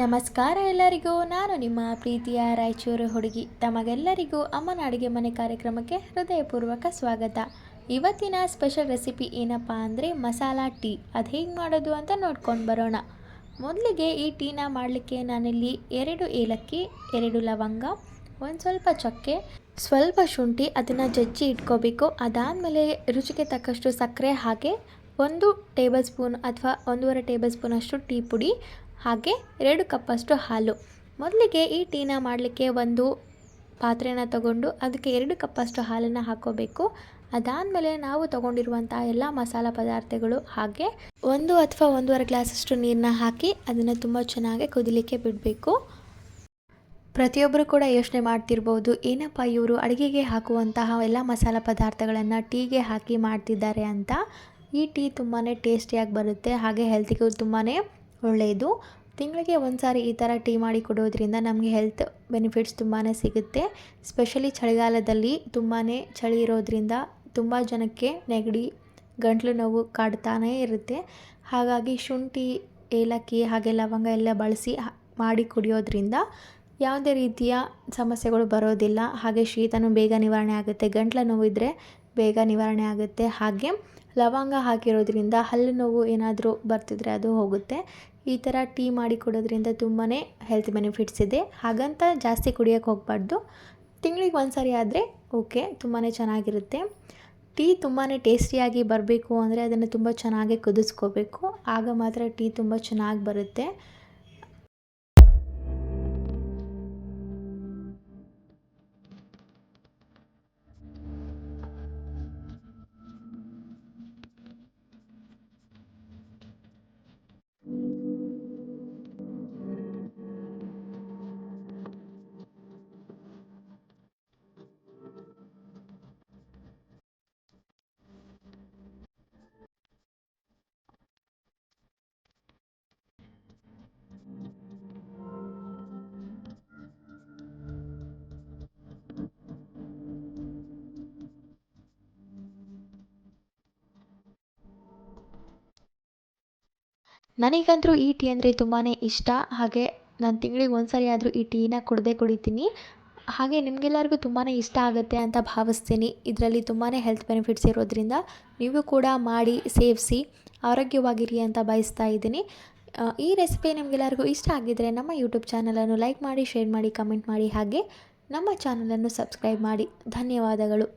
ನಮಸ್ಕಾರ ಎಲ್ಲರಿಗೂ. ನಾನು ನಿಮ್ಮ ಪ್ರೀತಿಯ ರಾಯಚೂರು ಹುಡುಗಿ. ತಮಗೆಲ್ಲರಿಗೂ ಅಮ್ಮನ ಅಡುಗೆ ಮನೆ ಕಾರ್ಯಕ್ರಮಕ್ಕೆ ಹೃದಯಪೂರ್ವಕ ಸ್ವಾಗತ. ಇವತ್ತಿನ ಸ್ಪೆಷಲ್ ರೆಸಿಪಿ ಏನಪ್ಪ ಅಂದರೆ ಮಸಾಲ ಟೀ. ಅದು ಹೇಗೆ ಮಾಡೋದು ಅಂತ ನೋಡ್ಕೊಂಡು ಬರೋಣ. ಮೊದಲಿಗೆ ಈ ಟೀನ ಮಾಡಲಿಕ್ಕೆ ನಾನಿಲ್ಲಿ ಎರಡು ಏಲಕ್ಕಿ, ಎರಡು ಲವಂಗ, ಒಂದು ಸ್ವಲ್ಪ ಚಕ್ಕೆ, ಸ್ವಲ್ಪ ಶುಂಠಿ, ಅದನ್ನು ಜಜ್ಜಿ ಇಟ್ಕೋಬೇಕು. ಅದಾದಮೇಲೆ ರುಚಿಗೆ ತಕ್ಕಷ್ಟು ಸಕ್ಕರೆ ಹಾಗೆ ಒಂದು ಟೇಬಲ್ ಸ್ಪೂನ್ ಅಥವಾ ಒಂದೂವರೆ ಟೇಬಲ್ ಸ್ಪೂನಷ್ಟು ಟೀ ಪುಡಿ ಹಾಗೆ ಎರಡು ಕಪ್ಪಷ್ಟು ಹಾಲು. ಮೊದಲಿಗೆ ಈ ಟೀನ ಮಾಡಲಿಕ್ಕೆ ಒಂದು ಪಾತ್ರೆನ ತಗೊಂಡು ಅದಕ್ಕೆ ಎರಡು ಕಪ್ಪಷ್ಟು ಹಾಲನ್ನು ಹಾಕೋಬೇಕು. ಅದಾದಮೇಲೆ ನಾವು ತಗೊಂಡಿರುವಂಥ ಎಲ್ಲ ಮಸಾಲ ಪದಾರ್ಥಗಳು ಹಾಗೆ ಒಂದು ಅಥವಾ ಒಂದೂವರೆ ಗ್ಲಾಸಷ್ಟು ನೀರನ್ನ ಹಾಕಿ ಅದನ್ನು ತುಂಬ ಚೆನ್ನಾಗಿ ಕುದಿಲಿಕ್ಕೆ ಬಿಡಬೇಕು. ಪ್ರತಿಯೊಬ್ಬರು ಕೂಡ ಯೋಚನೆ ಮಾಡ್ತಿರ್ಬೋದು, ಏನಪ್ಪ ಇವರು ಅಡುಗೆಗೆ ಹಾಕುವಂತಹ ಎಲ್ಲ ಮಸಾಲ ಪದಾರ್ಥಗಳನ್ನು ಟೀಗೆ ಹಾಕಿ ಮಾಡ್ತಿದ್ದಾರೆ ಅಂತ. ಈ ಟೀ ತುಂಬಾ ಟೇಸ್ಟಿಯಾಗಿ ಬರುತ್ತೆ, ಹಾಗೆ ಹೆಲ್ತಿಗೂ ತುಂಬಾ ಒಳ್ಳೆಯದು. ತಿಂಗಳಿಗೆ ಒಂದು ಸಾರಿ ಈ ಥರ ಟೀ ಮಾಡಿ ಕೊಡೋದ್ರಿಂದ ನಮಗೆ ಹೆಲ್ತ್ ಬೆನಿಫಿಟ್ಸ್ ತುಂಬಾ ಸಿಗುತ್ತೆ. ಸ್ಪೆಷಲಿ ಚಳಿಗಾಲದಲ್ಲಿ ತುಂಬಾ ಚಳಿ ಇರೋದ್ರಿಂದ ತುಂಬ ಜನಕ್ಕೆ ನೆಗಡಿ, ಗಂಟಲು ನೋವು ಕಾಡ್ತಾನೇ ಇರುತ್ತೆ. ಹಾಗಾಗಿ ಶುಂಠಿ, ಏಲಕ್ಕಿ ಹಾಗೆ ಲವಂಗ ಎಲ್ಲ ಬಳಸಿ ಮಾಡಿ ಕುಡಿಯೋದ್ರಿಂದ ಯಾವುದೇ ರೀತಿಯ ಸಮಸ್ಯೆಗಳು ಬರೋದಿಲ್ಲ. ಹಾಗೆ ಶೀತನೂ ಬೇಗ ನಿವಾರಣೆ ಆಗುತ್ತೆ. ಗಂಟ್ಲು ನೋವು ಇದ್ದರೆ ಬೇಗ ನಿವಾರಣೆ ಆಗುತ್ತೆ. ಹಾಗೆ ಲವಂಗ ಹಾಕಿರೋದ್ರಿಂದ ಹಲ್ಲು ನೋವು ಏನಾದರೂ ಬರ್ತಿದ್ರೆ ಅದು ಹೋಗುತ್ತೆ. ಈ ಥರ ಟೀ ಮಾಡಿ ಕೊಡೋದ್ರಿಂದ ತುಂಬಾ ಹೆಲ್ತ್ ಬೆನಿಫಿಟ್ಸ್ ಇದೆ. ಹಾಗಂತ ಜಾಸ್ತಿ ಕುಡಿಯೋಕ್ಕೆ ಹೋಗಬಾರ್ದು. ತಿಂಗಳಿಗೆ ಒಂದು ಸಾರಿ ಆದರೆ ಓಕೆ ತುಂಬಾ ಚೆನ್ನಾಗಿರುತ್ತೆ. ಟೀ ತುಂಬಾ ಟೇಸ್ಟಿಯಾಗಿ ಬರಬೇಕು ಅಂದರೆ ಅದನ್ನು ತುಂಬ ಚೆನ್ನಾಗಿ ಕುದಿಸ್ಕೋಬೇಕು. ಆಗ ಮಾತ್ರ ಟೀ ತುಂಬ ಚೆನ್ನಾಗಿ ಬರುತ್ತೆ. ನನಗಂತೂ ಈ ಟೀ ಅಂದರೆ ತುಂಬಾ ಇಷ್ಟ. ಹಾಗೆ ನಾನು ತಿಂಗಳಿಗೆ ಒಂದು ಸರಿ ಆದರೂ ಈ ಟೀನ ಕುಡ್ದೇ ಕುಡಿತೀನಿ. ಹಾಗೆ ನಿಮಗೆಲ್ಲರಿಗೂ ತುಂಬಾ ಇಷ್ಟ ಆಗುತ್ತೆ ಅಂತ ಭಾವಿಸ್ತೀನಿ. ಇದರಲ್ಲಿ ತುಂಬಾ ಹೆಲ್ತ್ ಬೆನಿಫಿಟ್ಸ್ ಇರೋದ್ರಿಂದ ನೀವು ಕೂಡ ಮಾಡಿ, ಸೇವಿಸಿ, ಆರೋಗ್ಯವಾಗಿರಿ ಅಂತ ಬಯಸ್ತಾ ಇದ್ದೀನಿ. ಈ ರೆಸಿಪಿ ನಿಮಗೆಲ್ಲರಿಗೂ ಇಷ್ಟ ಆಗಿದ್ದರೆ ನಮ್ಮ ಯೂಟ್ಯೂಬ್ ಚಾನಲನ್ನು ಲೈಕ್ ಮಾಡಿ, ಶೇರ್ ಮಾಡಿ, ಕಮೆಂಟ್ ಮಾಡಿ ಹಾಗೆ ನಮ್ಮ ಚಾನಲನ್ನು ಸಬ್ಸ್ಕ್ರೈಬ್ ಮಾಡಿ. ಧನ್ಯವಾದಗಳು.